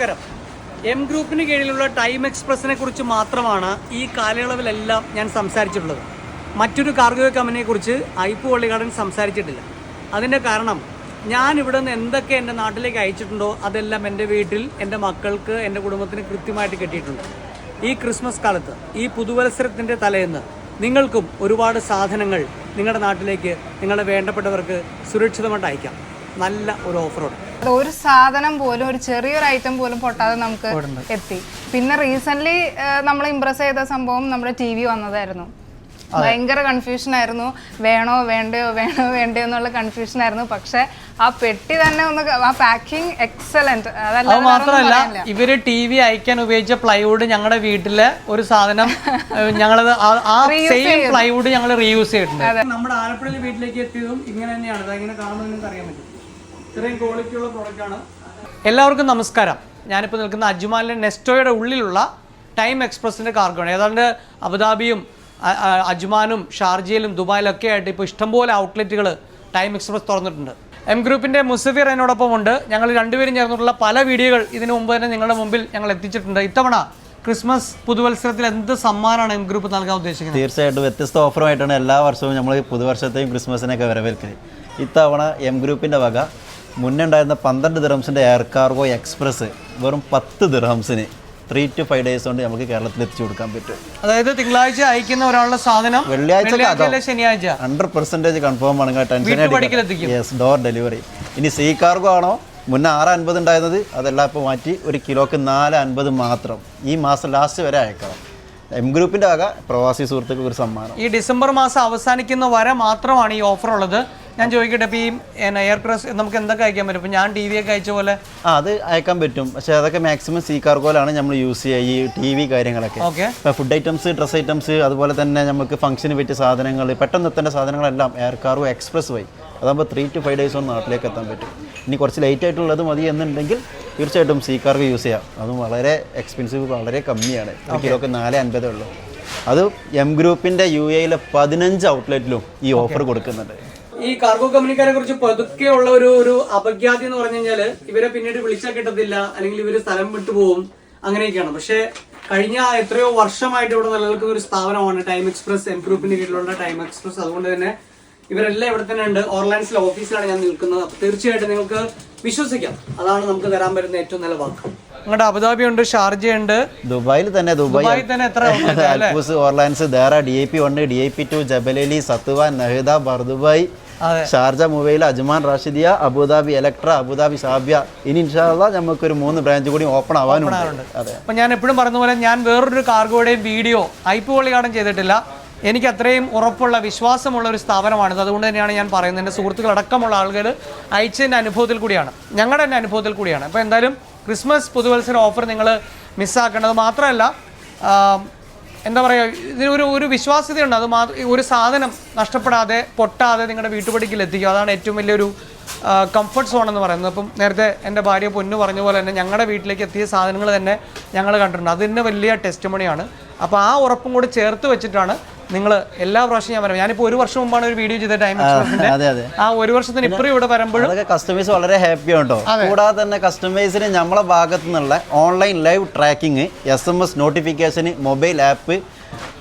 നമസ്കാരം. എം ഗ്രൂപ്പിന് കീഴിലുള്ള ടൈം എക്സ്പ്രസിനെ കുറിച്ച് മാത്രമാണ് ഈ കാലയളവിലെല്ലാം ഞാൻ സംസാരിച്ചിട്ടുള്ളത്. മറ്റൊരു കാർഗോ കമ്പനിയെ കുറിച്ച് ഐപ്പ് പള്ളിക്കാടൻ സംസാരിച്ചിട്ടില്ല. അതിന്റെ കാരണം ഞാൻ ഇവിടെ നിന്ന് എന്തൊക്കെ എന്റെ നാട്ടിലേക്ക് അയച്ചിട്ടുണ്ടോ അതെല്ലാം എന്റെ വീട്ടിൽ എന്റെ മക്കൾക്ക് എന്റെ കുടുംബത്തിന് കൃത്യമായിട്ട് കിട്ടിയിട്ടുണ്ട്. ഈ ക്രിസ്മസ് കാലത്ത് ഈ പുതുവത്സരത്തിന്റെ തലേന്ന് നിങ്ങൾക്കും ഒരുപാട് സാധനങ്ങൾ നിങ്ങളുടെ നാട്ടിലേക്ക് നിങ്ങളുടെ വേണ്ടപ്പെട്ടവർക്ക് സുരക്ഷിതമായിട്ട് അയക്കാം. നല്ല ഒരു ഓഫറുണ്ട്. ഒരു സാധനം പോലും ഒരു ചെറിയൊരു ഐറ്റം പോലും പൊട്ടാതെ നമുക്ക് എത്തി. പിന്നെ റീസെന്റ് നമ്മൾ ഇംപ്രസ് ചെയ്ത സംഭവം നമ്മുടെ ടി വി വന്നതായിരുന്നു. ഭയങ്കര കൺഫ്യൂഷൻ ആയിരുന്നു. വേണോ വേണ്ടയോ വേണോ വേണ്ടയോ എന്നുള്ള കൺഫ്യൂഷൻ ആയിരുന്നു. പക്ഷെ ആ പെട്ടി തന്നെ ഒന്ന് ആ പാക്കിംഗ് എക്സലന്റ് അതല്ല മാത്രമല്ല ഇവർ ടി വി അയക്കാൻ ഉപയോഗിച്ച പ്ലൈവുഡ് ഞങ്ങളുടെ വീട്ടിലെ ഒരു സാധനം ഞങ്ങളത് ആ- സെയിം പ്ലൈവുഡ് ഞങ്ങൾ റീയൂസ് ചെയ്തിട്ടുണ്ട്. നമ്മുടെ ആലപ്പുഴയിൽ വീട്ടിലേക്ക് എത്തിയതും ഇങ്ങനെ തന്നെയാണ്. ഇങ്ങനെ കാണുമ്പോൾ നിങ്ങൾക്ക് അറിയാൻ പറ്റും. ഇത്രയും ക്വാളിറ്റി ഉള്ള പ്രോഡക്റ്റ് ആണ്. എല്ലാവർക്കും നമസ്കാരം. ഞാനിപ്പോൾ നിൽക്കുന്ന അജ്മാലിന്റെ നെസ്റ്റോയുടെ ഉള്ളിലുള്ള ടൈം എക്സ്പ്രസിന്റെ കാർഗോ ആണ് ഏതാണ്ട് അബുദാബിയും അജ്മാനും ഷാർജയിലും ദുബായിലൊക്കെ ആയിട്ട് ഇപ്പോൾ ഇഷ്ടംപോലെ ഔട്ട്ലെറ്റുകൾ ടൈം എക്സ്പ്രസ് തുറന്നിട്ടുണ്ട്. എം ഗ്രൂപ്പിന്റെ മുസഫിർ എന്നോടൊപ്പം ഉണ്ട്. ഞങ്ങൾ രണ്ടുപേരും ചേർന്നിട്ടുള്ള പല വീഡിയോകൾ ഇതിനു മുമ്പ് തന്നെ നിങ്ങളുടെ മുമ്പിൽ ഞങ്ങൾ എത്തിച്ചിട്ടുണ്ട്. ഇത്തവണ ക്രിസ്മസ് പുതുവത്സരത്തിൽ എന്ത് സമ്മാനമാണ് എം ഗ്രൂപ്പ് നൽകാൻ ഉദ്ദേശിക്കുന്നത്? തീർച്ചയായിട്ടും വ്യത്യസ്ത ഓഫറുമായിട്ടാണ് എല്ലാ വർഷവും നമ്മൾ പുതുവർഷത്തെയും ക്രിസ്മസിനെയൊക്കെ വരവേൽക്കുന്നത് ഇത്തവണ എം ഗ്രൂപ്പിന്റെ വക മുന്നേ ഉണ്ടായിരുന്ന പന്ത്രണ്ട് ദിർഹംസിന്റെ എയർ കാർഗോ എക്സ്പ്രസ് വെറും പത്ത് ദിർഹംസിന് ത്രീ ടു ഫൈവ് ഡേയ്സ് കൊണ്ട് നമുക്ക് കേരളത്തിൽ എത്തിച്ചു കൊടുക്കാൻ പറ്റും. അതായത് തിങ്കളാഴ്ച അയക്കുന്ന ഒരാളുടെ സാധനം വെള്ളിയാഴ്ച ശനിയാഴ്ച. ഹൺഡ്രഡ് പെർസെന്റേജ് കൺഫേം ആണ് ടെൻഷൻ. യെസ് ഡോർ ഡെലിവറി ഇനി സീ കാർഗോ ആണോ? മുന്നേ ആറ് അൻപത് ഉണ്ടായിരുന്നത്. അതെല്ലാം ഇപ്പോൾ മാറ്റി ഒരു കിലോക്ക് നാല് അൻപത് മാത്രം. ഈ മാസം ലാസ്റ്റ് വരെ അയക്കണം. എം ഗ്രൂപ്പിന്റെ ആകെ പ്രവാസി സുഹൃത്തുക്കൾക്ക് ഒരു സമ്മാനം. ഈ ഡിസംബർ മാസം അവസാനിക്കുന്ന വരെ മാത്രമാണ് ഈ ഓഫർ ഉള്ളത്. ഞാൻ ചോദിക്കട്ടെ ഇപ്പോൾ ഈ എയർ ക്രസ് നമുക്ക് എന്തൊക്കെ അയക്കാൻ പറ്റും? ഇപ്പോൾ ഞാൻ ടി വി ഒക്കെ അയച്ച പോലെ ആ അത് അയക്കാൻ പറ്റും. പക്ഷേ അതൊക്കെ മാക്സിമം സീ കാർഗോലാണ് നമ്മൾ യൂസ് ചെയ്യുക ഈ ടി വി കാര്യങ്ങളൊക്കെ. ഓക്കെ ഇപ്പോൾ ഫുഡ് ഐറ്റംസ് ഡ്രസ് ഐറ്റംസ് അതുപോലെ തന്നെ നമുക്ക് ഫംഗ്ഷന് പറ്റിയ സാധനങ്ങൾ പെട്ടെന്ന് എത്തേണ്ട സാധനങ്ങളെല്ലാം എയർ കാർഗോ എക്സ്പ്രസ് വൈ അതാകുമ്പോൾ ത്രീ ടു ഫൈവ് ഡേയ്സ് ഒന്ന് നാട്ടിലേക്ക് എത്താൻ പറ്റും. ഇനി കുറച്ച് ലേറ്റ് ആയിട്ടുള്ളത് മതി എന്നുണ്ടെങ്കിൽ തീർച്ചയായിട്ടും സീ കാർഗോ യൂസ് ചെയ്യാം. അതും വളരെ എക്സ്പെൻസീവ് വളരെ കമ്മിയാണ്. ഒരു കിലോക്ക് നാല് അൻപതേ ഉള്ളൂ. അത് എം ഗ്രൂപ്പിന്റെ യു എയിലെ പതിനഞ്ച് ഔട്ട്ലെറ്റിലും ഈ ഓഫർ കൊടുക്കുന്നുണ്ട്. ഈ കാർഗോ കമ്പനിക്കാരെ കുറിച്ച് പതുക്കെ ഉള്ള ഒരു ഒരു അപഖ്യാതി എന്ന് പറഞ്ഞു കഴിഞ്ഞാൽ ഇവരെ പിന്നീട് വിളിച്ചാൽ കിട്ടത്തില്ല അല്ലെങ്കിൽ ഇവർ സ്ഥലം വിട്ടു പോകും അങ്ങനെയൊക്കെയാണ്. പക്ഷേ കഴിഞ്ഞ എത്രയോ വർഷമായിട്ട് ഇവിടെ നിലനിൽക്കുന്ന ഒരു സ്ഥാപനമാണ് ടൈം എക്സ്പ്രസ് എം ഗ്രൂപ്പിന്റെ കീഴിലുള്ള ടൈം എക്സ്പ്രസ് അതുകൊണ്ട് തന്നെ ഇവരെല്ലാം ഇവിടെ തന്നെ ഉണ്ട്. ഓർലാൻഡ്സിലെ ഓഫീസിലാണ് ഞാൻ നിൽക്കുന്നത്. തീർച്ചയായിട്ടും നിങ്ങൾക്ക് വിശ്വസിക്കാം. അതാണ് നമുക്ക് തരാൻ പറ്റുന്ന ഏറ്റവും നല്ല വാക്ക്. നിങ്ങളുടെ അബുദാബി ഉണ്ട് ഷാർജ ഉണ്ട് ദുബായിൽ തന്നെ ദുബായിൽ തന്നെ എത്ര അൽബൂസ് ഓർലാൻസ് Deira D I P one D I P two Jebel Ali Satwa Nahda Bur Dubai. Sharjah Muwaileh Ajman Rashidiya Abu Dhabi Electra Abu Dhabi Zambia. ഇനി ഇൻഷാല്ല നമുക്കൊരു മൂന്ന് ബ്രാഞ്ച് കൂടി ഓപ്പൺ ആവാനുണ്ട്. അപ്പൊ ഞാൻ എപ്പോഴും പറഞ്ഞ പോലെ ഞാൻ വേറൊരു കാർഗോയുടെയും വീഡിയോ ഐപ്പ് പൊളികാടം ചെയ്തിട്ടില്ല. എനിക്ക് അത്രയും ഉറപ്പുള്ള വിശ്വാസമുള്ള ഒരു സ്ഥാപനമാണിത്. അതുകൊണ്ട് തന്നെയാണ് ഞാൻ പറയുന്നത്. എന്റെ സുഹൃത്തുക്കളടക്കമുള്ള ആളുകൾ അയച്ചതിന്റെ അനുഭവത്തിൽ കൂടിയാണ്. ഞങ്ങളുടെ തന്നെ അനുഭവത്തിൽ കൂടിയാണ്. അപ്പോൾ എന്തായാലും ക്രിസ്മസ് പുതുവത്സര ഓഫർ നിങ്ങൾ മിസ്സാക്കേണ്ടത് മാത്രമല്ല എന്താ പറയുക ഇതിനൊരു ഒരു വിശ്വാസ്യതയുണ്ട്. അത് മാ ഒരു സാധനം നഷ്ടപ്പെടാതെ പൊട്ടാതെ നിങ്ങളുടെ വീട്ടുപടിക്കൽ എത്തിക്കും അതാണ് ഏറ്റവും വലിയൊരു കംഫർട്ട് സോൺ എന്ന് പറയുന്നത്. അപ്പം നേരത്തെ എന്റെ ഭാര്യ പൊന്നു പറഞ്ഞ പോലെ തന്നെ ഞങ്ങളുടെ വീട്ടിലേക്ക് എത്തിയ സാധനങ്ങൾ തന്നെ ഞങ്ങൾ കണ്ടിട്ടുണ്ട്. അതിന് വലിയ ടെസ്റ്റ് മണിയാണ് അപ്പോൾ ആ ഉറപ്പും കൂടി ചേർത്ത് വെച്ചിട്ടാണ് നിങ്ങൾ എല്ലാ പ്രാവശ്യം ഞാൻ പറയാം. ഞാനിപ്പോൾ ഒരു വർഷം മുമ്പാണ് ഒരു വീഡിയോ ചെയ്ത ടൈം അതെ അതെ. ആ ഒരു വർഷത്തിന് ഇപ്പുറം ഇവിടെ വരുമ്പോഴും അതൊക്കെ കസ്റ്റമേഴ്സ് വളരെ ഹാപ്പി ഉണ്ടോ കൂടാതെ തന്നെ കസ്റ്റമേഴ്സിന് നമ്മളെ ഭാഗത്തു നിന്നുള്ള online live tracking S M S നോട്ടിഫിക്കേഷന് mobile app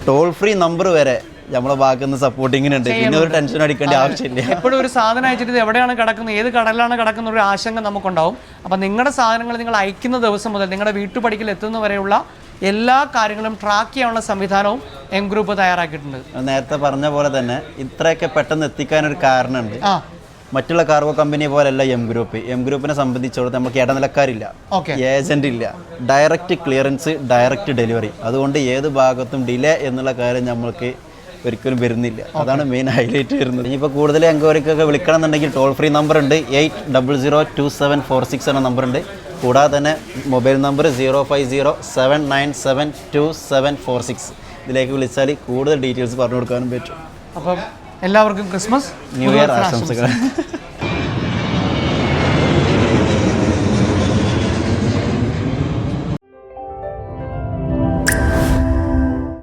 toll free number വരെ നമ്മളെ ഭാഗത്ത് നിന്ന് സപ്പോർട്ടിങ്ങിനുണ്ട് പിന്നെ ഒരു ടെൻഷൻ അടിക്കേണ്ട ആവശ്യമില്ല. എപ്പോഴും ഒരു സാധനം അയച്ചിട്ട് ഇത് എവിടെയാണ് കിടക്കുന്നത് ഏത് കടലിലാണ് കിടക്കുന്ന ഒരു ആശങ്ക നമുക്കുണ്ടാവും. അപ്പം നിങ്ങളുടെ സാധനങ്ങൾ നിങ്ങൾ അയക്കുന്ന ദിവസം മുതൽ നിങ്ങളുടെ വീട്ടുപടിക്കൽ എത്തുന്ന വരെയുള്ള എല്ലാ കാര്യങ്ങളും ട്രാക്ക് ചെയ്യാനുള്ള സംവിധാനവും എം ഗ്രൂപ്പ് തയ്യാറാക്കിയിട്ടുണ്ട്. നേരത്തെ പറഞ്ഞ പോലെ തന്നെ ഇത്രയൊക്കെ പെട്ടെന്ന് എത്തിക്കാനൊരു കാരണമുണ്ട്. മറ്റുള്ള കാർഗോ കമ്പനി പോലെയല്ല എം ഗ്രൂപ്പ് എം ഗ്രൂപ്പിനെ സംബന്ധിച്ചിടത്തോളം നമുക്ക് ഇടനിലക്കാരില്ല. ഏജന്റ് ഇല്ല. ഡയറക്റ്റ് ക്ലിയറൻസ് ഡയറക്റ്റ് ഡെലിവറി അതുകൊണ്ട് ഏത് ഭാഗത്തും ഡിലേ എന്നുള്ള കാര്യം നമ്മൾക്ക് ഒരിക്കലും വരുന്നില്ല. അതാണ് മെയിൻ ഹൈലൈറ്റ് വരുന്നത്. ഇനിയിപ്പോൾ കൂടുതൽ എൻക്വയറിക്കൊക്കെ വിളിക്കണം എന്നുണ്ടെങ്കിൽ ടോൾ ഫ്രീ നമ്പർ ഉണ്ട്. Eight double zero two seven four six എന്ന നമ്പർ ഉണ്ട്. കൂടാതെ തന്നെ mobile number zero five zero seven nine seven two seven four six ഇതിലേക്ക് വിളിച്ചാൽ കൂടുതൽ ഡീറ്റെയിൽസ് പറഞ്ഞു കൊടുക്കാനും പറ്റും. അപ്പം എല്ലാവർക്കും ക്രിസ്മസ്. ന്യൂ ഇയർ ആശംസകൾ.